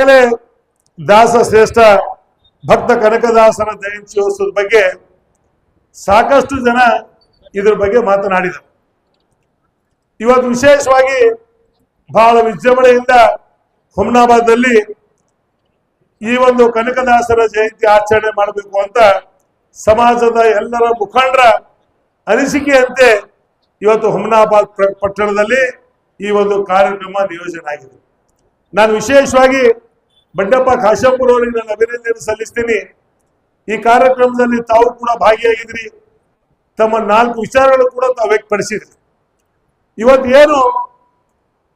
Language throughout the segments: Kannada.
ಈಗಾಗಲೇ ದಾಸ ಶ್ರೇಷ್ಠ ಭಕ್ತ ಕನಕದಾಸರ ಜಯಂತ್ಯೋತ್ಸವದ ಬಗ್ಗೆ ಸಾಕಷ್ಟು ಜನ ಇದ್ರ ಬಗ್ಗೆ ಮಾತನಾಡಿದರು. ಇವತ್ತು ವಿಶೇಷವಾಗಿ ಬಹಳ ವಿಜೃಂಭಣೆಯಿಂದ ಹುಮ್ನಾಬಾದಲ್ಲಿ ಈ ಒಂದು ಕನಕದಾಸರ ಜಯಂತಿ ಆಚರಣೆ ಮಾಡಬೇಕು ಅಂತ ಸಮಾಜದ ಎಲ್ಲರ ಮುಖಂಡರ ಅನಿಸಿಕೆಯಂತೆ ಇವತ್ತು ಹುಮ್ನಾಬಾದ್ ಪಟ್ಟಣದಲ್ಲಿ ಈ ಒಂದು ಕಾರ್ಯಕ್ರಮ ನಿಯೋಜನೆ ಆಗಿದೆ. ನಾನು ವಿಶೇಷವಾಗಿ ಬಂಡಪ್ಪ ಕಾಶಂಪುರ ಅವರಿಗೆ ನಾನು ಅಭಿನಂದನೆ ಸಲ್ಲಿಸ್ತೀನಿ. ಈ ಕಾರ್ಯಕ್ರಮದಲ್ಲಿ ತಾವು ಕೂಡ ಭಾಗಿಯಾಗಿದ್ರಿ. ತಮ್ಮ ನಾಲ್ಕು ವಿಚಾರಗಳು ಕೂಡ ತಾವು ವ್ಯಕ್ತಪಡಿಸಿದ್ರಿ. ಇವತ್ತು ಏನು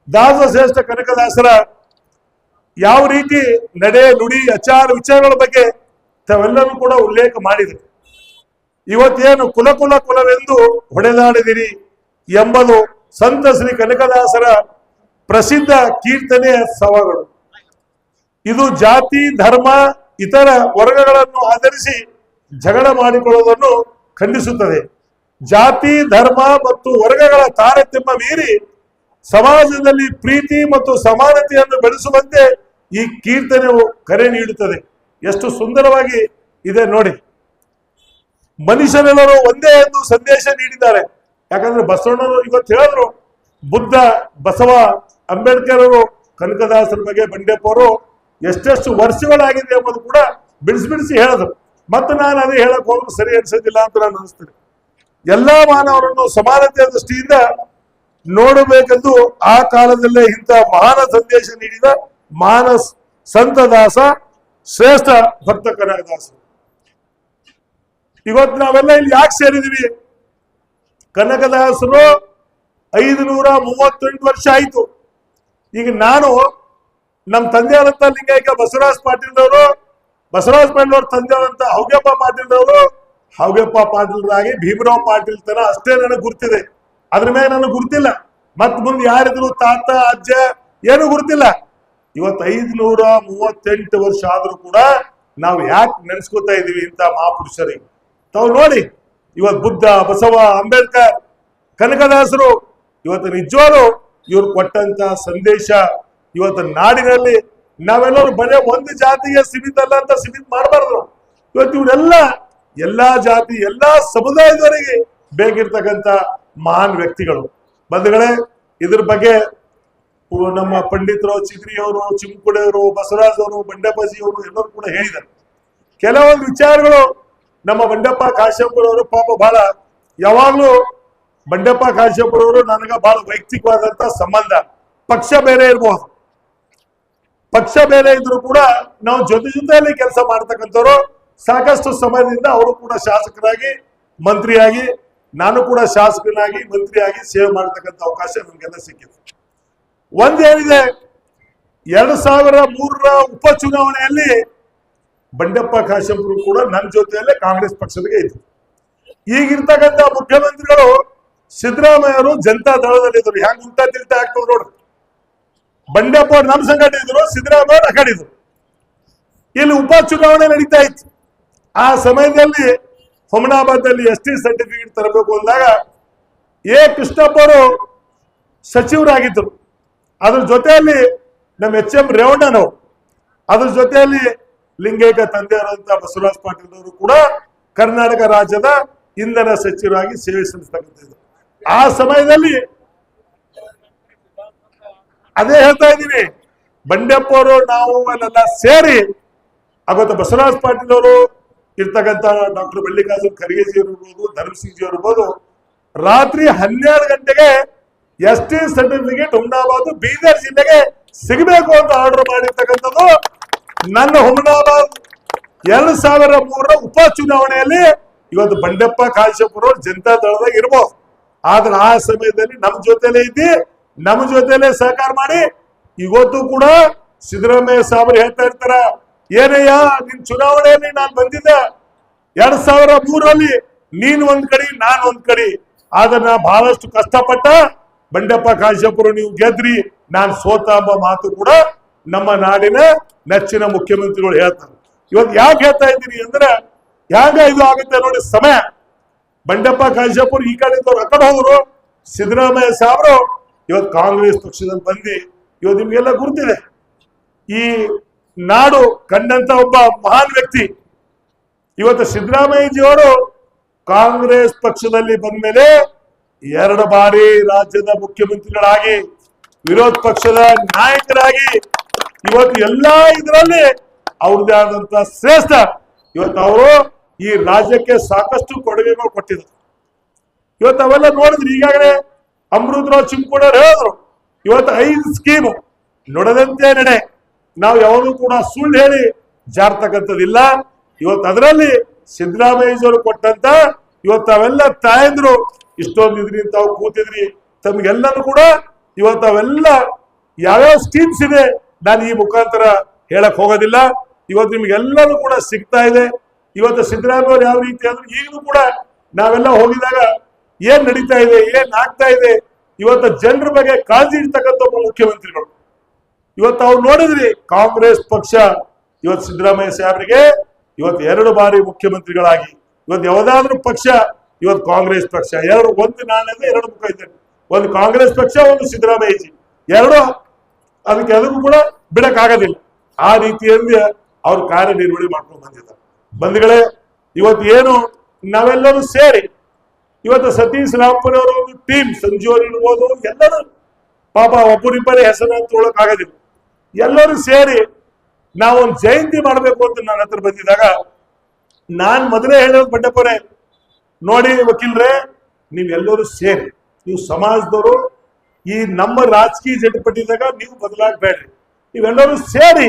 ದಾಸ ಶ್ರೇಷ್ಠ ಕನಕದಾಸರ ಯಾವ ರೀತಿ ನಡೆ, ನುಡಿ ಆಚಾರ ವಿಚಾರಗಳ ಬಗ್ಗೆ ತಾವೆಲ್ಲರೂ ಕೂಡ ಉಲ್ಲೇಖ ಮಾಡಿದ್ರು. ಇವತ್ತೇನು ಕುಲ ಕುಲ ಕುಲವೆಂದು ಹೊಡೆದಾಡಿದಿರಿ ಎಂಬುದು ಸಂತ ಶ್ರೀ ಕನಕದಾಸರ ಪ್ರಸಿದ್ಧ ಕೀರ್ತನೆಯ ಸವಗಳು ಇದು ಜಾತಿ, ಧರ್ಮ, ಇತರ ವರ್ಗಗಳನ್ನು ಆಧರಿಸಿ ಜಗಳ ಮಾಡಿಕೊಳ್ಳುವುದನ್ನು ಖಂಡಿಸುತ್ತದೆ. ಜಾತಿ, ಧರ್ಮ ಮತ್ತು ವರ್ಗಗಳ ತಾರತಮ್ಯ ಮೀರಿ ಸಮಾಜದಲ್ಲಿ ಪ್ರೀತಿ ಮತ್ತು ಸಮಾನತೆಯನ್ನು ಬೆಳೆಸುವಂತೆ ಈ ಕೀರ್ತನೆಯು ಕರೆ ನೀಡುತ್ತದೆ. ಎಷ್ಟು ಸುಂದರವಾಗಿ ಇದೆ ನೋಡಿ. ಮನುಷ್ಯರೆಲ್ಲರೂ ಒಂದೇ ಎಂದು ಸಂದೇಶ ನೀಡಿದ್ದಾರೆ. ಯಾಕಂದ್ರೆ ಬಸವಣ್ಣರು ಇವತ್ತು ಹೇಳಿದ್ರು, ಬುದ್ಧ ಬಸವ ಅಂಬೇಡ್ಕರ್ ಅವರು ಕನಕದಾಸರ ಬಗ್ಗೆ ಬಂಡೆಪ್ಪ ಎಷ್ಟೆಷ್ಟು ವರ್ಷಗಳಾಗಿದೆ ಎಂಬುದು ಕೂಡ ಬಿಡಿಸಿ ಬಿಡಿಸಿ ಹೇಳಿದ್ರು. ಮತ್ತೆ ನಾನು ಅದೇ ಹೇಳಕ್ ಹೋದ್ರು, ಸರಿ ಅನ್ಸೋದಿಲ್ಲ ಅಂತ ನಾನು ಅನಿಸ್ತೇನೆ. ಎಲ್ಲಾ ಮಾನವರನ್ನು ಸಮಾನತೆಯ ದೃಷ್ಟಿಯಿಂದ ನೋಡಬೇಕೆಂದು ಆ ಕಾಲದಲ್ಲೇ ಇಂಥ ಮಹಾನ ಸಂದೇಶ ನೀಡಿದ ಮಾನಸ್ ಸಂತದಾಸ ಶ್ರೇಷ್ಠ ಭಕ್ತ ಕನಕದಾಸ ಇವತ್ತು ನಾವೆಲ್ಲ ಇಲ್ಲಿ ಯಾಕೆ ಸೇರಿದೀವಿ ಕನಕದಾಸರು ಐದು ನೂರ ಮೂವತ್ತೆಂಟು ವರ್ಷ ಆಯ್ತು. ಈಗ ನಾನು ನಮ್ಮ ತಂದೆಯಾದಂತ ಲಿಂಗಾಯಕ ಬಸವರಾಜ್ ಪಾಟೀಲ್ರವರು ಬಸವರಾಜ್ ಪಾಟೀಲ್ ತಂದೆ ತಂದೆಯಾದಂತ ಹೌಗ್ಯಪ್ಪ ಪಾಟೀಲ್ರವರು ಹೌಗ್ಯಪ್ಪ ಪಾಟೀಲ್ರಾಗಿ ಭೀಮರಾವ್ ಪಾಟೀಲ್ ತರ ಅಷ್ಟೇ ನನಗೆ ಗುರ್ತಿದೆ. ಅದ್ರ ಮೇಲೆ ನನಗೆ ಗುರ್ತಿಲ್ಲ. ಮತ್ ಮುಂದೆ ಯಾರಿದ್ರು ತಾತ, ಅಜ್ಜ, ಏನು ಗುರ್ತಿಲ್ಲ. ಇವತ್ತು ಐದ್ನೂರ ಮೂವತ್ತೆಂಟು ವರ್ಷ ಆದ್ರೂ ಕೂಡ ನಾವು ಯಾಕೆ ನೆನ್ಸ್ಕೊತಾ ಇದೀವಿ ಇಂಥ ಮಹಾಪುರುಷರಿಗೆ? ತಾವು ನೋಡಿ, ಇವತ್ತು ಬುದ್ಧ, ಬಸವ, ಅಂಬೇಡ್ಕರ್, ಕನಕದಾಸರು, ಇವತ್ತು ನಿಜವಾಗ್ಲು ಇವ್ರು ಕೊಟ್ಟಂತ ಸಂದೇಶ ಇವತ್ತು ನಾಡಿನಲ್ಲಿ ನಾವೆಲ್ಲರೂ ಬರೇ ಒಂದು ಜಾತಿಗೆ ಸೀಮಿತ ಅಲ್ಲ ಅಂತ ಸೀಮಿತ ಮಾಡಬಾರ್ದು. ಇವತ್ತು ಇವರೆಲ್ಲ ಎಲ್ಲಾ ಜಾತಿ, ಎಲ್ಲಾ ಸಮುದಾಯದವರಿಗೆ ಬೇಕಿರ್ತಕ್ಕಂಥ ಮಹಾನ್ ವ್ಯಕ್ತಿಗಳು. ಬಂಧುಗಳೇ, ಇದ್ರ ಬಗ್ಗೆ ನಮ್ಮ ಪಂಡಿತರು ಚಿಗ್ರಿಯವರು ಚಿಂಕುಡೆಯವರು ಬಸವರಾಜ್ ಅವರು ಎಲ್ಲರೂ ಕೂಡ ಹೇಳಿದ್ದಾರೆ. ಕೆಲವೊಂದು ವಿಚಾರಗಳು ನಮ್ಮ ಬಂಡೆಪ್ಪ ಕಾಶ್ಯಪುರ ಅವರು ಪಾಪ ಬಹಳ ಯಾವಾಗ್ಲೂ ಬಂಡೆಪ್ಪ ಕಾಶ್ಯಪುರವರು ನನಗ ಬಹಳ ವೈಯಕ್ತಿಕವಾದಂತ ಸಂಬಂಧ. ಪಕ್ಷ ಬೇರೆ ಇರಬಹುದು ಪಕ್ಷ ಬೇರೆ ಇದ್ರು ಕೂಡ ನಾವು ಜೊತೆ ಜೊತೆಯಲ್ಲಿ ಕೆಲಸ ಮಾಡ್ತಕ್ಕಂಥವ್ರು ಸಾಕಷ್ಟು ಸಮಯದಿಂದ ಅವರು ಕೂಡ ಶಾಸಕರಾಗಿ, ಮಂತ್ರಿಯಾಗಿ, ನಾನು ಕೂಡ ಶಾಸಕನಾಗಿ, ಮಂತ್ರಿಯಾಗಿ ಸೇವೆ ಮಾಡತಕ್ಕಂಥ ಅವಕಾಶ ನಮ್ಗೆಲ್ಲ ಸಿಕ್ಕಿದೆ. ಒಂದೇನಿದೆ ಎರಡು ಸಾವಿರ ಮೂರರ ಉಪಚುನಾವಣೆಯಲ್ಲಿ ಬಂಡೆಪ್ಪ ಕಾಶಂಪುರು ಕೂಡ ನನ್ನ ಜೊತೆಯಲ್ಲೇ ಕಾಂಗ್ರೆಸ್ ಪಕ್ಷದಿಗೆ ಇದ್ರು. ಈಗಿರ್ತಕ್ಕಂಥ ಮುಖ್ಯಮಂತ್ರಿಗಳು ಸಿದ್ದರಾಮಯ್ಯ ಅವರು ಜನತಾ ದಳದಲ್ಲಿ ಇದ್ರು ಹೆಂಗ್ ಉಲ್ಟಾ ತಿಲ್ಟಾ ಆಗ್ತದೆ ನೋಡ್ರಿ. ಬಂಡೆಪ್ಪ ಅವ್ರು ನಮ್ಮ ಸಂಘಟ ಇದ್ರು, ಸಿದ್ದರಾಮಯ್ಯ ಅವ್ರು ಅಕಾಡಿದ್ರು ಇಲ್ಲಿ ಉಪ ಚುನಾವಣೆ ನಡೀತಾ ಇತ್ತು. ಆ ಸಮಯದಲ್ಲಿ ಹೊಮನಾಬಾದ್ನಲ್ಲಿ ಎಸ್ ಟಿ ಸರ್ಟಿಫಿಕೇಟ್ ತರಬೇಕು ಅಂದಾಗ ಎ ಕೃಷ್ಣಪ್ಪ ಅವರು ಸಚಿವರಾಗಿದ್ದರು. ಅದ್ರ ಜೊತೆಯಲ್ಲಿ ನಮ್ಮ ಎಚ್ ಎಂ ರೇವಣ್ಣನವರು, ಅದ್ರ ಜೊತೆಯಲ್ಲಿ ಲಿಂಗೈಕ ತಂದೆಯವರಂತ ಬಸವರಾಜ ಪಾಟೀಲ್ ಅವರು ಕೂಡ ಕರ್ನಾಟಕ ರಾಜ್ಯದ ಇಂಧನ ಸಚಿವರಾಗಿ ಸೇವೆ ಸಲ್ಲಿಸ್ತಕ್ಕಂಥದ್ದು. ಆ ಸಮಯದಲ್ಲಿ ಅದೇ ಹೇಳ್ತಾ ಇದ್ದೀನಿ. ಬಂಡೆಪ್ಪ ಅವರು ನಾವು ಅಲ್ಲೆಲ್ಲ ಸೇರಿ ಅವತ್ತು ಬಸವರಾಜ್ ಪಾಟೀಲ್ ಅವರು ಇರ್ತಕ್ಕಂಥ ಡಾಕ್ಟರ್ ಮಲ್ಲಿಕಾರ್ಜುನ್ ಖರ್ಗೆಜಿ ಇರ್ಬೋದು ಧರ್ಮಸಿಂಗ್ ಜಿ ಇರ್ಬೋದು ರಾತ್ರಿ ಹನ್ನೆರಡು ಗಂಟೆಗೆ S T certificate Humnabad Bidar ಜಿಲ್ಲೆಗೆ ಸಿಗಬೇಕು ಅಂತ ಆರ್ಡರ್ ಮಾಡಿರ್ತಕ್ಕಂಥದ್ದು ನನ್ನ ಹುಮ್ನಾಬಾದ್ ಎರಡು ಸಾವಿರ ಮೂರರ ಉಪ ಚುನಾವಣೆಯಲ್ಲಿ ಇವತ್ತು ಬಂಡೆಪ್ಪ ಕಾಶಪುರ ಜನತಾ ದಳದಾಗ ಇರ್ಬೋದು. ಆದ್ರೆ ಆ ಸಮಯದಲ್ಲಿ ನಮ್ಮ ಜೊತೆಲೇ ಇದ್ದಿ ನಮ್ ಜೊತೆಲೆ ಸಹಕಾರ ಮಾಡಿ. ಇವತ್ತು ಕೂಡ ಸಿದ್ದರಾಮಯ್ಯ ಸಾಹೇಬರು ಹೇಳ್ತಾ ಇರ್ತಾರ, ಏನಯ್ಯ, ನಿನ್ ಚುನಾವಣೆಯಲ್ಲಿ ನಾನು ಬಂದಿದ್ದೆ. ಎರಡ್ ಸಾವಿರ ಮೂರಲ್ಲಿ ನೀನ್ ಒಂದ್ ಕಡೆ, ನಾನ್ ಒಂದ್ ಕಡೆ. ಅದನ್ನ ಬಹಳಷ್ಟು ಕಷ್ಟಪಟ್ಟ ಬಂಡೆಪ್ಪ ಕಾಶಪುರ ನೀವು ಗೆದ್ರಿ. ನಾನ್ ಸೋತ ಎಂಬ ಮಾತು ಕೂಡ ನಮ್ಮ ನಾಡಿನ ನೆಚ್ಚಿನ ಮುಖ್ಯಮಂತ್ರಿಗಳು ಹೇಳ್ತಾರೆ. ಇವತ್ತು ಯಾಕೆ ಹೇಳ್ತಾ ಇದ್ದೀನಿ ಅಂದ್ರೆ ಹ್ಯಾಂಗ ಇದು ಆಗುತ್ತೆ ನೋಡಿ, ಸಮಯ. ಬಂಡೆಪ್ಪ ಕಾಶಪುರ ಈ ಕಡೆ ಇದ್ದವ್ರು ಕಡೆ ಹೋದ್ರು ಸಿದ್ದರಾಮಯ್ಯ ಸಾಹೇಬ್ರು ಇವತ್ತು ಕಾಂಗ್ರೆಸ್ ಪಕ್ಷದಲ್ಲಿ ಬಂದು ಇವತ್ತು ನಿಮಗೆಲ್ಲ ಗುರುತಿದೆ. ಈ ನಾಡು ಕಂಡಂತ ಒಬ್ಬ ಮಹಾನ್ ವ್ಯಕ್ತಿ, ಇವತ್ತು ಸಿದ್ದರಾಮಯ್ಯಜಿಯವರು ಕಾಂಗ್ರೆಸ್ ಪಕ್ಷದಲ್ಲಿ ಬಂದ ಮೇಲೆ ಎರಡು ಬಾರಿ ರಾಜ್ಯದ ಮುಖ್ಯಮಂತ್ರಿಗಳಾಗಿ, ವಿರೋಧ ಪಕ್ಷದ ನಾಯಕರಾಗಿ ಇವತ್ತು ಎಲ್ಲಾ ಇದರಲ್ಲಿ ಅವ್ರದ್ದೇ ಆದಂತ ಶ್ರೇಷ್ಠ. ಇವತ್ತು ಅವರು ಈ ರಾಜ್ಯಕ್ಕೆ ಸಾಕಷ್ಟು ಕೊಡುಗೆಗಳು ಕೊಟ್ಟಿದ್ದಾರೆ. ಇವತ್ತು ಅವೆಲ್ಲ ನೋಡಿದ್ರಿ ಈಗಾಗಲೇ ಅಮೃತರಾವ್ ಚಿಂಕೋಡರ್ ಹೇಳಿದ್ರು. ಇವತ್ತು ಐದು ಸ್ಕೀಮ್ ನೋಡದಂತೆ ನಡೆ. ನಾವು ಯಾವುದು ಕೂಡ ಸುಳ್ಳು ಹೇಳಿ ಜಾರ್ತಕ್ಕಂಥದ್ದಿಲ್ಲ. ಇವತ್ತು ಅದರಲ್ಲಿ ಸಿದ್ದರಾಮಯ್ಯವರು ಕೊಟ್ಟಂತ ಇವತ್ತು ಅವೆಲ್ಲ ತಾಯಂದ್ರು, ಇಷ್ಟೊಂದು ಇದ್ರಿ ತಾವು ಕೂತಿದ್ರಿ. ತಮಗೆಲ್ಲರೂ ಕೂಡ ಇವತ್ತು ಅವೆಲ್ಲ ಯಾವ್ಯಾವ ಸ್ಕೀಮ್ಸ್ ಇದೆ ನಾನು ಈ ಮುಖಾಂತರ ಹೇಳಕ್ ಹೋಗೋದಿಲ್ಲ. ಇವತ್ತು ನಿಮ್ಗೆಲ್ಲರೂ ಕೂಡ ಸಿಗ್ತಾ ಇದೆ. ಇವತ್ತು ಸಿದ್ದರಾಮಯ್ಯ ಯಾವ ರೀತಿ ಅಂದ್ರೆ ಈಗಲೂ ಕೂಡ ನಾವೆಲ್ಲ ಹೋಗಿದಾಗ ಏನ್ ನಡೀತಾ ಇದೆ, ಏನ್ ಆಗ್ತಾ ಇದೆ? ಇವತ್ತು ಜನರ ಬಗ್ಗೆ ಕಾಳಜಿ ಇರ್ತಕ್ಕಂಥ ಒಬ್ಬ ಮುಖ್ಯಮಂತ್ರಿಗಳು. ಇವತ್ತು ಅವ್ರು ನೋಡಿದ್ರಿ, ಕಾಂಗ್ರೆಸ್ ಪಕ್ಷ ಇವತ್ತು ಸಿದ್ದರಾಮಯ್ಯ ಸಾಹೇಬರಿಗೆ ಇವತ್ತು ಎರಡು ಬಾರಿ ಮುಖ್ಯಮಂತ್ರಿಗಳಾಗಿ. ಇವತ್ತು ಯಾವುದಾದ್ರೂ ಪಕ್ಷ, ಇವತ್ತು ಕಾಂಗ್ರೆಸ್ ಪಕ್ಷ. ಎರಡು, ಒಂದು ನಾಣ್ಯದ ಎರಡು ಮುಖ ಇದೆ. ಒಂದು ಕಾಂಗ್ರೆಸ್ ಪಕ್ಷ, ಒಂದು ಸಿದ್ದರಾಮಯ್ಯಜಿ ಎರಡು, ಅದಕ್ಕೆ ಅದಕ್ಕೂ ಕೂಡ ಬಿಡಕ್ ಆಗೋದಿಲ್ಲ ಆ ರೀತಿಯಲ್ಲಿ ಅವ್ರು ಕಾರ್ಯನಿರ್ವಹಣೆ ಮಾಡ್ಕೊಂಡು ಬಂದಿದ್ದಾರೆ. ಬಂಧುಗಳೇ ಇವತ್ತು ಏನು, ನಾವೆಲ್ಲರೂ ಸೇರಿ ಇವತ್ತು ಸತೀಶ್ ರಾಮ್ಪುರ್ ಅವರ ಒಂದು ಟೀಮ್ ಸಂಜೀವನ್ ಇರ್ಬೋದು, ಎಲ್ಲರೂ ಪಾಪ ಒಬ್ಬರಿಬ್ಬರೇ ಹೆಸರು ಅಂತ ಆಗೋದಿಲ್ಲ. ಎಲ್ಲರೂ ಸೇರಿ ನಾವೊಂದು ಜಯಂತಿ ಮಾಡಬೇಕು ಅಂತ ನನ್ನ ಹತ್ರ ಬಂದಿದ್ದಾಗ, ನಾನ್ ಮೊದಲೇ ಹೇಳೋದು ಬಂಡಪ್ಪರೇ ನೋಡಿ ವಕೀಲ್ರೆ ನೀವೆಲ್ಲರೂ ಸೇರಿ, ನೀವು ಸಮಾಜದವರು, ಈ ನಮ್ಮ ರಾಜಕೀಯ ಜಟಪಟ್ಟಿದಾಗ ನೀವು ಬದಲಾಗಬೇಡ್ರಿ. ನೀವೆಲ್ಲರೂ ಸೇರಿ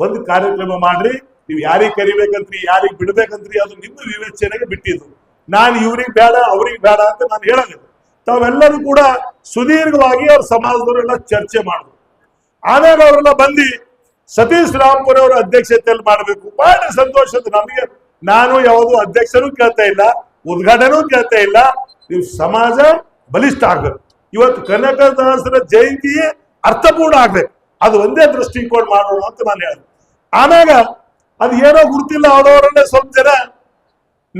ಒಂದು ಕಾರ್ಯಕ್ರಮ ಮಾಡ್ರಿ, ನೀವು ಯಾರಿಗೆ ಕರಿಬೇಕಂತ್ರಿ, ಯಾರಿಗೆ ಬಿಡ್ಬೇಕಂತ್ರಿ, ಅದು ನಿಮ್ಮ ವಿವೇಚನೆಗೆ ಬಿಟ್ಟಿದ್ದು. ನಾನು ಇವ್ರಿಗೆ ಬೇಡ, ಅವ್ರಿಗೆ ಬೇಡ ಅಂತ ನಾನು ಹೇಳೋದಿಲ್ಲ ತಾವೆಲ್ಲರೂ ಕೂಡ ಸುದೀರ್ಘವಾಗಿ ಅವ್ರ ಸಮಾಜದವರೆಲ್ಲ ಚರ್ಚೆ ಮಾಡಿದ್ರು. ಆಮೇಲೆ ಅವರೆಲ್ಲ ಬಂದು ಸತೀಶ್ ರಾಮ್ಪುರ ಅವರ ಅಧ್ಯಕ್ಷತೆಯಲ್ಲಿ ಮಾಡಬೇಕು. ಬಹಳ ಸಂತೋಷದ ನಮಗೆ. ನಾನು ಯಾವುದು ಅಧ್ಯಕ್ಷರು ಕೇಳ್ತಾ ಇಲ್ಲ, ಉದ್ಘಾಟನೂ ಕೇಳ್ತಾ ಇಲ್ಲ. ನೀವು ಸಮಾಜ ಬಲಿಷ್ಠ ಆಗ್ಬೇಕು. ಇವತ್ತು ಕನಕದಾಸರ ಜಯಂತಿ ಅರ್ಥಪೂರ್ಣ ಆಗ್ಬೇಕು. ಅದು ಒಂದೇ ದೃಷ್ಟಿಕೋನ ಮಾಡೋಣ ಅಂತ ನಾನು ಹೇಳಿದೆ. ಆಮ್ಯಾಗ ಅದು ಏನೋ ಗುರುತಿಲ್ಲ ಅವರವರನ್ನೇ ಸ್ವಲ್ಪ ಜನ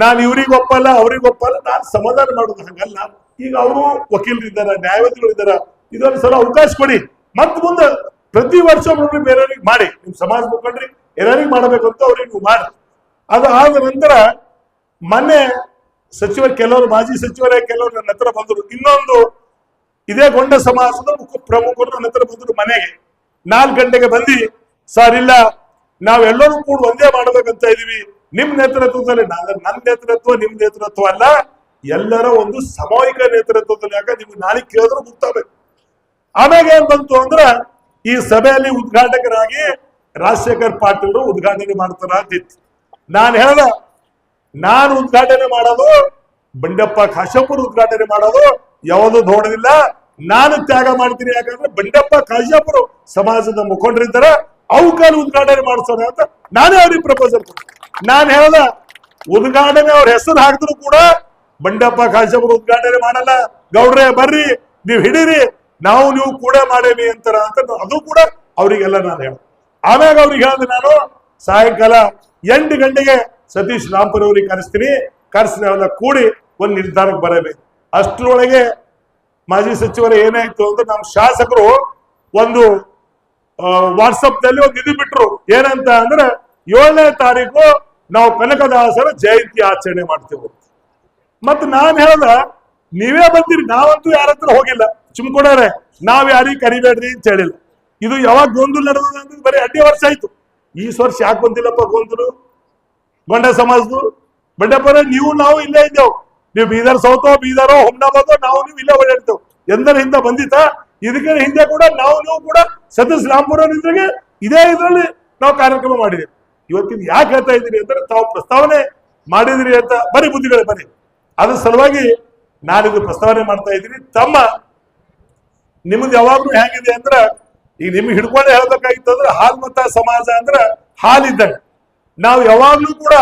ನಾನು ಇವ್ರಿಗೆ ಒಪ್ಪಲ್ಲ, ಅವ್ರಿಗೆ ಒಪ್ಪಲ್ಲ, ನಾನು ಸಮಾಧಾನ ಮಾಡೋದು ಹಂಗಲ್ಲ. ಈಗ ಅವರು ವಕೀಲರಿದ್ದಾರೆ ನ್ಯಾಯವಾದಿಗಳು ಇದ್ದಾರೆ, ಇದೊಂದು ಸಲ ಅವಕಾಶ ಕೊಡಿ. ಮತ್ ಮುಂದೆ ಪ್ರತಿ ವರ್ಷ ಒಬ್ಬೊಬ್ರು ಬೇರೆಯವ್ರಿಗೆ ಮಾಡಿ. ನಿಮ್ ಸಮಾಜ ಮುಖಂಡ್ರಿ ಎಲ್ಲರಿಗೆ ಮಾಡಬೇಕು ಅಂತ ಅವ್ರಿಗೆ ನೀವು ಮಾಡಿ. ಅದು ಆದ ನಂತರ ಮೊನ್ನೆ ಸಚಿವ, ಕೆಲವರು ಮಾಜಿ ಸಚಿವರೇ, ಕೆಲವರು ನನ್ನ ಹತ್ರ ಬಂದರು. ಇನ್ನೊಂದು ಇದೇ ಗೊಂಡ ಸಮಾಜದ ಮುಖ ಪ್ರಮುಖರು ನನ್ನ ಹತ್ರ ಬಂದರು ಮನೆಗೆ. ನಾಲ್ಕು ಗಂಟೆಗೆ ಬಂದು ಸರ್, ಇಲ್ಲ, ನಾವೆಲ್ಲರೂ ಕೂಡ ಒಂದೇ ಮಾಡ್ಬೇಕಂತ ಇದೀವಿ. ನಿಮ್ ನೇತೃತ್ವದಲ್ಲಿ ನನ್ ನೇತೃತ್ವ, ನಿಮ್ ನೇತೃತ್ವ ಅಲ್ಲ, ಎಲ್ಲರ ಒಂದು ಸಾಮೂಹಿಕ ನೇತೃತ್ವದಲ್ಲಿ ಯಾಕೆ ನಿಮ್ಗೆ ನಾಳೆ ಕೇಳಿದ್ರು ಗೊತ್ತಾಗಬೇಕು ಆಮೇಲೆ ಏನ್ ಬಂತು ಅಂದ್ರ, ಈ ಸಭೆಯಲ್ಲಿ ಉದ್ಘಾಟಕರಾಗಿ ರಾಜಶೇಖರ್ ಪಾಟೀಲ್ ಉದ್ಘಾಟನೆ ಮಾಡ್ತಾರ ಅಂತಿತ್ತು ನಾನು ಹೇಳ್ದ, ನಾನು ಉದ್ಘಾಟನೆ ಮಾಡೋದು, ಬಂಡಪ್ಪ ಕಾಶಪ್ಪರು ಉದ್ಘಾಟನೆ ಮಾಡೋದು ಯಾವುದು ನೋಡೋದಿಲ್ಲ, ನಾನು ತ್ಯಾಗ ಮಾಡ್ತೀನಿ ಯಾಕಂದ್ರೆ ಬಂಡಪ್ಪ ಕಾಶಪ್ಪರು ಸಮಾಜದ ಮುಖಂಡರಿದ್ದಾರೆ, ಅವಕಾಲ ಉದ್ಘಾಟನೆ ಮಾಡಿಸೋಣ ಅಂತ ನಾನೇ ಅವ್ರಿಗೆ ಪ್ರಪೋಸಲ್ ನಾನು ಹೇಳ್ದ, ಉದ್ಘಾಟನೆ ಅವ್ರ ಹೆಸರು ಹಾಕಿದ್ರು ಕೂಡ ಬಂಡಪ್ಪ ಕಾಶಪ್ಪ ಉದ್ಘಾಟನೆ ಮಾಡಲ್ಲ. ಗೌಡ್ರೆ, ಬರ್ರಿ, ನೀವು ಹಿಡೀರಿ, ನಾವು ನೀವು ಕೂಡ ಮಾಡೇವಿ ಅಂತಾರ ಅಂತ ಅದು ಕೂಡ ಅವರಿಗೆಲ್ಲ ನಾನು ಹೇಳ ಆಮ್ಯಾಗ ಅವ್ರಿಗೆ ಹೇಳಿದೆ ನಾನು, ಸಾಯಂಕಾಲ ಎಂಟು ಗಂಟೆಗೆ ಸತೀಶ್ ರಾಮ್ಪುರ್ ಅವ್ರಿಗೆ ಕರೆಸ್ತೀನಿ. ಕರೆಸಿ ನಾವೆಲ್ಲ ಕೂಡಿ ಒಂದು ನಿರ್ಧಾರಕ್ಕೆ ಬರಬೇಕು ಅಷ್ಟರೊಳಗೆ ಮಾಜಿ ಸಚಿವರು ಏನಾಯ್ತು ಅಂದ್ರೆ ನಮ್ಮ ಶಾಸಕರು ಒಂದು ವಾಟ್ಸಪ್ನಲ್ಲಿ ಒಂದು ಇದು ಬಿಟ್ರು. ಏನಂತ ಅಂದ್ರೆ ಏಳನೇ ತಾರೀಕು ನಾವು ಕನಕದಾಸರ ಜಯಂತಿ ಆಚರಣೆ ಮಾಡ್ತೇವೆ. ಮತ್ ನಾನ್ ಹೇಳ್ದ, ನೀವೇ ಬಂದಿರಿ, ನಾವಂತೂ ಯಾರ ಹತ್ರ ಹೋಗಿಲ್ಲ. ಚುಮ್ಕೊಡಾರೆ ನಾವ್ ಯಾರಿಗೂ ಕರಿಬೇಡ್ರಿ ಅಂತ ಹೇಳಿಲ್ಲ. ಇದು ಯಾವಾಗ ಗೊಂದಲ ನಡೆದ ಬರೀ ಅಡ್ಡಿ ವರ್ಷ ಆಯ್ತು. ಈ ವರ್ಷ ಯಾಕೆ ಬಂದಿಲ್ಲಪ್ಪ ಗೊಂದಲು? ಗೊಂಡ ಸಮಾಜದು? ಬಂಡಪ್ಪರ ನೀವು, ನಾವು ಇಲ್ಲೇ ಇದ್ದೇವು. ನೀವು ಬೀದರ್ ಸೌತೋ, ಬೀದರೋ, ಹುಮ್ನಾಬಾದೋ, ನಾವು, ನೀವು ಇಲ್ಲೇ ಓಡಾಡ್ತೇವೆ. ಎಂದರ ಹಿಂದೆ ಬಂದಿತ್ತ? ಇದಕ್ಕೆ ಹಿಂದೆ ಕೂಡ ನಾವು, ನೀವು ಕೂಡ ಸತೀಶ್ ರಾಮ್ಪುರ ಇದ್ರಿಗೆ ಇದೇ ಇದರಲ್ಲಿ ನಾವು ಕಾರ್ಯಕ್ರಮ ಮಾಡಿದ್ದೇವೆ ಇವತ್ತಿನ ಯಾಕೆ ಹೇಳ್ತಾ ಇದ್ದೀರಿ ಅಂದ್ರೆ ತಾವು ಪ್ರಸ್ತಾವನೆ ಮಾಡಿದಿರಿ ಅಂತ ಬರೀ ಬುದ್ಧಿಗಳೇ ಬರೀ. ಅದ್ರ ಸಲುವಾಗಿ ನಾನಿದು ಪ್ರಸ್ತಾವನೆ ಮಾಡ್ತಾ ಇದ್ದೀನಿ. ತಮ್ಮ ನಿಮ್ದು ಯಾವಾಗ್ಲೂ ಹೇಗಿದೆ ಅಂದ್ರ, ಈಗ ನಿಮ್ಗೆ ಹಿಡ್ಕೊಂಡೆ ಹೇಳ್ಬೇಕಾಗಿತ್ತು ಅಂದ್ರೆ ಹಾಲ್ ಮತ ಸಮಾಜ ಅಂದ್ರ ಹಾಲಿದ್ದಂಗೆ. ನಾವು ಯಾವಾಗ್ಲೂ ಕೂಡ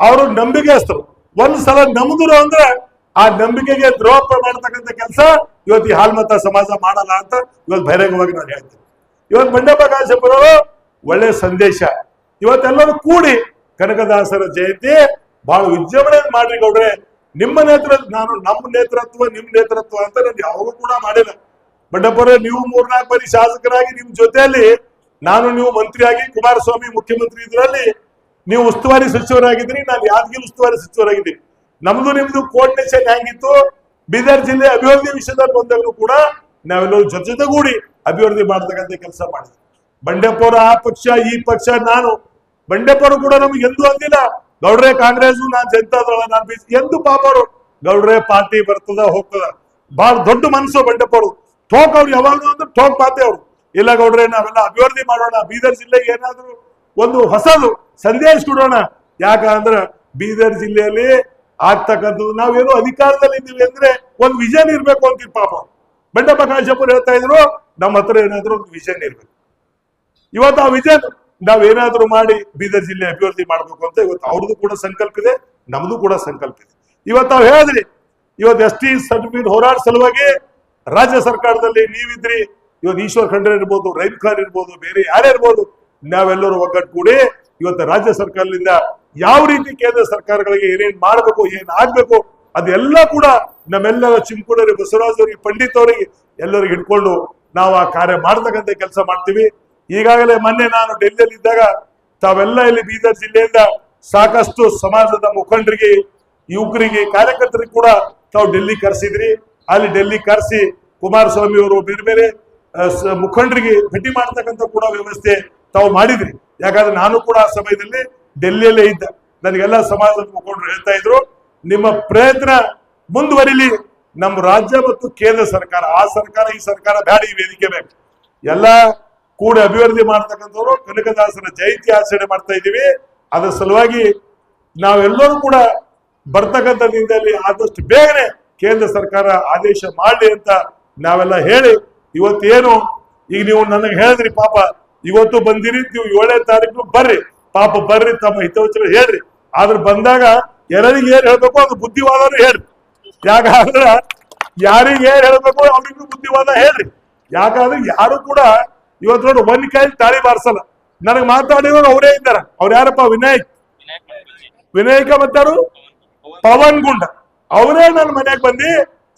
ಅವರು ನಂಬಿಕೆಸ್ತರು ಒಂದ್ ಸಲ ನಂಬಿದ್ರು ಅಂದ್ರೆ ಆ ನಂಬಿಕೆಗೆ ದ್ರೋಹ ಮಾಡತಕ್ಕಂತ ಕೆಲಸ ಇವತ್ತು ಈ ಹಾಲ್ಮತ ಸಮಾಜ ಮಾಡಲ್ಲ ಅಂತ ಇವತ್ತು ಬಹಿರಂಗವಾಗಿ ನಾನು ಹೇಳ್ತೀನಿ. ಇವತ್ತು ಬಂಡಪ್ಪ ಕಾಶಪ್ಪರವರು ಒಳ್ಳೆ ಸಂದೇಶ. ಇವತ್ತೆಲ್ಲರೂ ಕೂಡಿ ಕನಕದಾಸರ ಜಯಂತಿ ಬಹಳ ವಿಜೃಂಭಣೆ ಮಾಡ್ರಿ ಗೌಡ್ರೆ ನಿಮ್ಮ ನೇತೃತ್ವ ನಾನು ನಮ್ಮ ನೇತೃತ್ವ ನಿಮ್ ನೇತೃತ್ವ ಅಂತ ನಾನು ಯಾವಾಗೂ ಕೂಡ ಮಾಡಿಲ್ಲ. ಬಂಡಪ್ಪರೇ ನೀವು ಮೂರ್ನಾಲ್ಕು ಬಾರಿ ಶಾಸಕರಾಗಿ ನಿಮ್ ಜೊತೆಯಲ್ಲಿ ನಾನು, ನೀವು ಮಂತ್ರಿಯಾಗಿ ಕುಮಾರಸ್ವಾಮಿ ಮುಖ್ಯಮಂತ್ರಿ ಇದರಲ್ಲಿ ನೀವು ಉಸ್ತುವಾರಿ ಸಚಿವರಾಗಿದ್ದೀರಿ, ನಾನು ಯಾದಗಿರಿ ಉಸ್ತುವಾರಿ ಸಚಿವರಾಗಿದ್ದೀನಿ. ನಮ್ದು ನಿಮ್ದು ಕೋಆರ್ಡಿನೇಷನ್ ಹೆಂಗಿತ್ತು? ಬೀದರ್ ಜಿಲ್ಲೆ ಅಭಿವೃದ್ಧಿ ವಿಷಯದಲ್ಲಿ ಬಂದಾಗಲೂ ಕೂಡ ನಾವೆಲ್ಲರೂ ಜೊತೆ ಜೊತೆಗೂಡಿ ಅಭಿವೃದ್ಧಿ ಮಾಡತಕ್ಕಂತ ಕೆಲಸ ಮಾಡಿದ್ವಿ. ಬಂಡೆಪ್ಪ ಅವರು ಆ ಪಕ್ಷ, ಈ ಪಕ್ಷ, ನಾನು. ಬಂಡೆಪ್ಪ ಅವರು ಕೂಡ ನಮ್ಗೆ ಎಂದೂ ಅಂದಿಲ್ಲ. ಗೌಡ್ರೆ ಕಾಂಗ್ರೆಸ್ ನಾನ್ ಜನತಾದಳ ನಾನ್ ಬಿ ಎಂದು ಪಾಪ ಅವರು ಗೌಡ್ರೆ, ಪಾರ್ಟಿ ಬರ್ತದ, ಹೋಗ್ತದ. ಬಹಳ ದೊಡ್ಡ ಮನಸ್ಸು ಬಂಡೆಪ್ಪ ಅವರು ಠೋಕ್ ಅವ್ರು ಯಾವಾಗಲೂ ಅಂದ್ರೆ ಟೋಕ್ ಪಾತೆ ಅವರು. ಇಲ್ಲ ಗೌಡ್ರೆ, ನಾವೆಲ್ಲ ಅಭಿವೃದ್ಧಿ ಮಾಡೋಣ. ಬೀದರ್ ಜಿಲ್ಲೆಗೆ ಏನಾದ್ರು ಒಂದು ಹೊಸದು, ಸಂದೇಶ ಕೊಡೋಣ. ಯಾಕಂದ್ರ ಬೀದರ್ ಜಿಲ್ಲೆಯಲ್ಲಿ ಆಗ್ತಕ್ಕಂಥದ್ದು. ನಾವೇನೋ ಅಧಿಕಾರದಲ್ಲಿ ಇದ್ದೀವಿ ಅಂದ್ರೆ ಒಂದು ವಿಷನ್ ಇರ್ಬೇಕು ಅಂತೀವಿ ಪಾಪ. ಬಂಡಪ್ಪ ಕಾಶಪ್ಪರು ಹೇಳ್ತಾ ಇದ್ರು, ನಮ್ಮ ಹತ್ರ ಏನಾದ್ರು ಒಂದು ವಿಷನ್ ಇರ್ಬೇಕು. ಇವತ್ತು ಆ ವಿಜನ್ ನಾವೇನಾದ್ರೂ ಮಾಡಿ ಬೀದರ್ ಜಿಲ್ಲೆ ಅಭಿವೃದ್ಧಿ ಮಾಡಬೇಕು ಅಂತ ಇವತ್ತು ಅವ್ರದ್ದು ಕೂಡ ಸಂಕಲ್ಪ ಇದೆ, ನಮ್ದು ಕೂಡ ಸಂಕಲ್ಪ ಇದೆ. ಇವತ್ತು ನಾವು ಹೇಳಿದ್ರಿ, ಇವತ್ತು ಎಸ್ ಟಿ ಸರ್ಟಿಫಿಕೇಟ್ ಹೋರಾಟ ಸಲುವಾಗಿ ರಾಜ್ಯ ಸರ್ಕಾರದಲ್ಲಿ ನೀವಿದ್ರಿ, ಇವತ್ತು ಈಶ್ವರ್ ಖಂಡ್ರೆ ಇರ್ಬೋದು ರೈಮ್ ಖಾನ್ ಇರ್ಬೋದು, ಬೇರೆ ಯಾರೇ ಇರ್ಬೋದು, ನಾವೆಲ್ಲರೂ ಒಗ್ಗಟ್ಟು ಕೂಡಿ ಇವತ್ತು ರಾಜ್ಯ ಸರ್ಕಾರದಿಂದ ಯಾವ ರೀತಿ ಕೇಂದ್ರ ಸರ್ಕಾರಗಳಿಗೆ ಏನೇನ್ ಮಾಡಬೇಕು, ಏನ್ ಆಗ್ಬೇಕು, ಅದೆಲ್ಲ ಕೂಡ ನಮ್ಮೆಲ್ಲರ ಚಿಂಕುಡರಿಗೆ ಬಸವರಾಜ್ ಅವರಿಗೆ ಪಂಡಿತ್ ಅವರಿಗೆ ಎಲ್ಲರಿಗೆ ಹಿಡ್ಕೊಂಡು ನಾವು ಆ ಕಾರ್ಯ ಮಾಡ್ತಕ್ಕಂಥ ಕೆಲಸ ಮಾಡ್ತೀವಿ. ಈಗಾಗಲೇ ಮೊನ್ನೆ ನಾನು ಡೆಲ್ಲಿಯಲ್ಲಿ ಇದ್ದಾಗ ತಾವೆಲ್ಲ ಇಲ್ಲಿ ಬೀದರ್ ಜಿಲ್ಲೆಯಿಂದ ಸಾಕಷ್ಟು ಸಮಾಜದ ಮುಖಂಡರಿಗೆ, ಯುವಕರಿಗೆ, ಕಾರ್ಯಕರ್ತರಿಗೆ ಕೂಡ ತಾವು ಡೆಲ್ಲಿ ಕರೆಸಿದ್ರಿ. ಅಲ್ಲಿ ಡೆಲ್ಲಿ ಕರೆಸಿ ಕುಮಾರಸ್ವಾಮಿ ಅವರು ಬೇರೆ ಬೇರೆ ಮುಖಂಡರಿಗೆ ಭೇಟಿ ಮಾಡ್ತಕ್ಕಂಥ ಕೂಡ ವ್ಯವಸ್ಥೆ ತಾವು ಮಾಡಿದ್ರಿ. ಯಾಕಂದ್ರೆ ನಾನು ಕೂಡ ಆ ಸಮಯದಲ್ಲಿ ಡೆಲ್ಲಿಯಲ್ಲೇ ಇದ್ದ. ನನಗೆಲ್ಲ ಸಮಾಜದ ಮುಖಂಡರು ಹೇಳ್ತಾ ಇದ್ರು, ನಿಮ್ಮ ಪ್ರಯತ್ನ ಮುಂದುವರಿಲಿ. ನಮ್ಮ ರಾಜ್ಯ ಮತ್ತು ಕೇಂದ್ರ ಸರ್ಕಾರ, ಆ ಸರ್ಕಾರ, ಈ ಸರ್ಕಾರ ಬೇಡ ಈ ವೇದಿಕೆ ಬೇಕು ಎಲ್ಲ ಕೂಡ ಅಭಿವೃದ್ಧಿ ಮಾಡ್ತಕ್ಕಂಥವ್ರು ಕನಕದಾಸರ ಜಯಂತಿ ಆಚರಣೆ ಮಾಡ್ತಾ ಇದ್ದೀವಿ. ಅದರ ಸಲುವಾಗಿ ನಾವೆಲ್ಲರೂ ಕೂಡ ಬರ್ತಕ್ಕಂಥ ದಿನದಲ್ಲಿ ಆದಷ್ಟು ಬೇಗನೆ ಕೇಂದ್ರ ಸರ್ಕಾರ ಆದೇಶ ಮಾಡಲಿ ಅಂತ ನಾವೆಲ್ಲ ಹೇಳಿ, ಇವತ್ತೇನು, ಈಗ ನೀವು ನನಗೆ ಹೇಳಿದ್ರಿ ಪಾಪ, ಇವತ್ತು ಬಂದಿರಿ, ನೀವು ಏಳನೇ ತಾರೀಕು ಬರ್ರಿ. ಪಾಪ ಬರ್ರಿ ತಮ್ಮ ಹಿತವಚನ ಹೇಳ್ರಿ. ಆದ್ರೆ ಬಂದಾಗ ಎಲ್ಲರಿಗೆ ಏನ್ ಹೇಳ್ಬೇಕು ಅದು ಬುದ್ಧಿವಾದನು ಹೇಳ್ರಿ. ಯಾಕಂದ್ರ ಯಾರಿಗೆ ಏನ್ ಹೇಳ್ಬೇಕು ಅವ್ರಿಗೂ ಬುದ್ಧಿವಾದ ಹೇಳ್ರಿ. ಯಾಕಂದ್ರೆ ಯಾರು ಕೂಡ ಇವತ್ತು ನೋಡಿ ಒಂದ್ ಕೈ ತಾಳಿ ಬಾರಿಸಲ್ಲ. ನನಗೆ ಮಾತಾಡಿರೋರು ಅವರೇ ಇದ್ದಾರ. ಅವ್ರು ಯಾರಪ್ಪ? ವಿನಾಯಕ್. ವಿನಾಯಕ ಮತ್ತಾರು? ಪವನ್ ಗುಂಡ. ಅವರೇ ನನ್ನ ಮನೆಗೆ ಬಂದು,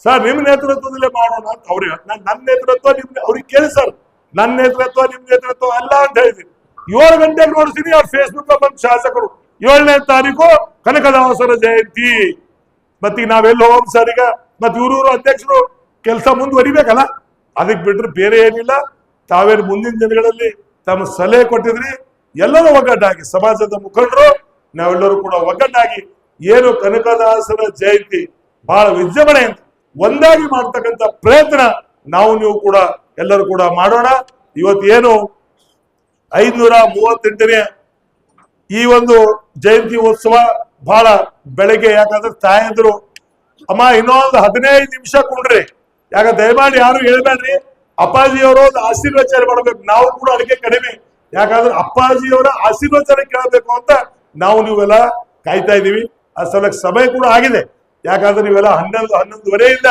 ಸರ್, ನಿಮ್ ನೇತೃತ್ವದಲ್ಲೇ ಮಾಡೋಣ ಅಂತ ಅವ್ರಿಗೆ ನನ್ನ ನೇತೃತ್ವ ನಿಮ್ ಅವ್ರಿಗೆ ಕೇಳಿ ಸರ್. ನನ್ನ ನೇತೃತ್ವ, ನಿಮ್ ನೇತೃತ್ವ ಅಲ್ಲ ಅಂತ ಹೇಳಿದೀನಿ ಏಳು ಗಂಟೆಗೆ ನೋಡ್ತೀನಿ ಅವ್ರ ಫೇಸ್ಬುಕ್ ಬಂದ ಶಾಸಕರು. ಏಳನೇ ತಾರೀಕು ಕನಕದಾಸರ ಜಯಂತಿ. ಮತ್ತೀಗ ನಾವೆಲ್ಲ ಹೋಗ್ ಸರ್ ಈಗ? ಮತ್ ಇವ್ರೂರು ಅಧ್ಯಕ್ಷರು ಕೆಲಸ ಮುಂದುವರಿಬೇಕಲ್ಲ? ಅದಕ್ಕೆ ಬಿಟ್ರೆ ಬೇರೆ ಏನಿಲ್ಲ. ತಾವೇನು ಮುಂದಿನ ದಿನಗಳಲ್ಲಿ ತಮ್ಮ ಸಲಹೆ ಕೊಟ್ಟಿದ್ರಿ. ಎಲ್ಲರೂ ಒಗ್ಗಟ್ಟಾಗಿ, ಸಮಾಜದ ಮುಖಂಡರು, ನಾವೆಲ್ಲರೂ ಕೂಡ ಒಗ್ಗಟ್ಟಾಗಿ ಏನು ಕನಕದಾಸರ ಜಯಂತಿ ಬಹಳ ವಿಜೃಂಭಣೆ ಒಂದಾಗಿ ಮಾಡ್ತಕ್ಕಂಥ ಪ್ರಯತ್ನ ನಾವು ನೀವು ಕೂಡ ಎಲ್ಲರೂ ಕೂಡ ಮಾಡೋಣ. ಇವತ್ತು ಏನು ಐದ್ನೂರ ಮೂವತ್ತೆಂಟನೇ ಈ ಒಂದು ಜಯಂತಿ ಉತ್ಸವ ಬಹಳ ಬೆಳಗ್ಗೆ, ಯಾಕಂದ್ರೆ ತಾಯಂದ್ರು, ಅಮ್ಮ ಇನ್ನೊಂದು ಹದಿನೈದು ನಿಮಿಷ ಕುಂಡ್ರಿ. ಯಾಕ, ದಯಮಾಡಿ ಯಾರು ಹೇಳ್ಬೇಡ್ರಿ? ಅಪ್ಪಾಜಿಯವರು ಒಂದು ಆಶೀರ್ವಚನ ಮಾಡಬೇಕು. ನಾವು ಕೂಡ ಅದಕ್ಕೆ ಕಡಿಮೆ. ಯಾಕಂದ್ರೆ ಅಪ್ಪಾಜಿಯವರ ಆಶೀರ್ವಚನ ಕೇಳಬೇಕು ಅಂತ ನಾವು ನೀವೆಲ್ಲ ಕಾಯ್ತಾ ಇದ್ದೀವಿ. ಆ ಸಲಕ್ಕೆ ಸಮಯ ಕೂಡ ಆಗಿದೆ. ಯಾಕಂದ್ರೆ ನೀವೆಲ್ಲ ಹನ್ನೊಂದು, ಹನ್ನೊಂದುವರೆಯಿಂದ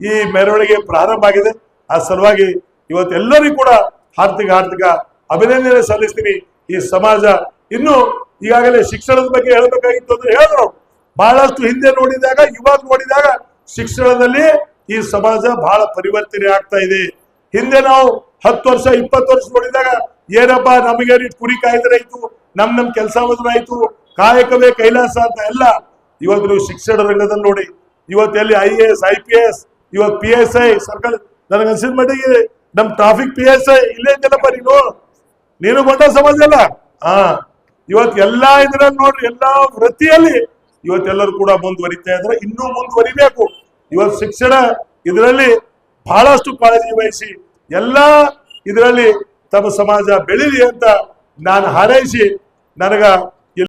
ಈ ಮೆರವಣಿಗೆ ಪ್ರಾರಂಭ ಆಗಿದೆ. ಆ ಸಲುವಾಗಿ ಇವತ್ತೆಲ್ಲರಿಗೂ ಕೂಡ ಹಾರ್ದಿಕ ಹಾರ್ದಿಕ ಅಭಿನಂದನೆ ಸಲ್ಲಿಸ್ತೀನಿ ಈ ಸಮಾಜ. ಇನ್ನು ಈಗಾಗಲೇ ಶಿಕ್ಷಣದ ಬಗ್ಗೆ ಹೇಳಬೇಕಾಗಿತ್ತು ಅಂದ್ರೆ ಹೇಳಿದ್ರು ಬಹಳಷ್ಟು ಹಿಂದೆ ನೋಡಿದಾಗ, ಇವಾಗ ನೋಡಿದಾಗ ಶಿಕ್ಷಣದಲ್ಲಿ ಈ ಸಮಾಜ ಬಹಳ ಪರಿವರ್ತನೆ ಆಗ್ತಾ ಇದೆ. ಹಿಂದೆ ನಾವು ಹತ್ತು ವರ್ಷ, ಇಪ್ಪತ್ತು ವರ್ಷ ನೋಡಿದಾಗ, ಏನಪ್ಪ ನಮಗೆ ಕುರಿ ಕಾಯ್ದ್ರೆ ಆಯ್ತು, ನಮ್ ನಮ್ ಕೆಲಸ ಆಯ್ತು, ಕಾಯಕವೇ ಕೈಲಾಸ ಅಂತ ಎಲ್ಲ ಇವತ್ತು ನೀವು ಶಿಕ್ಷಣ ರಂಗದಲ್ಲಿ ನೋಡಿ. ಇವತ್ತು ಎಲ್ಲಿ I A S, I P S, ಇವತ್ತು ಪಿ ಎಸ್ ಐ ಸರ್ಕಲ್ ನನಗೆ ಅನ್ಸಿದ ಮಟ್ಟಿಗೆ ನಮ್ ಟ್ರಾಫಿಕ್ ಪಿ ಎಸ್ ಐ ಇಲ್ಲೇ ಇದ್ದಲ್ಲಪ್ಪ ನೀನು? ನೀನು ಬಂಡ ಸಮಾಜ ಅಲ್ಲ ಹಾ. ಇವತ್ತು ಎಲ್ಲಾ ಇದ್ರಲ್ಲಿ ನೋಡ್ರಿ, ಎಲ್ಲಾ ವೃತ್ತಿಯಲ್ಲಿ ಇವತ್ತೆಲ್ಲರೂ ಕೂಡ ಮುಂದುವರಿತಾ ಇದ್ರೆ ಇನ್ನೂ ಮುಂದುವರಿಬೇಕು. ಇವತ್ತು ಶಿಕ್ಷಣ ಇದರಲ್ಲಿ ಬಹಳಷ್ಟು ಕಾಳಜಿ ವಹಿಸಿ, ಎಲ್ಲಾ ಇದರಲ್ಲಿ ತಮ್ಮ ಸಮಾಜ ಬೆಳೀಲಿ ಅಂತ ನಾನು ಹಾರೈಸಿ, ನನಗ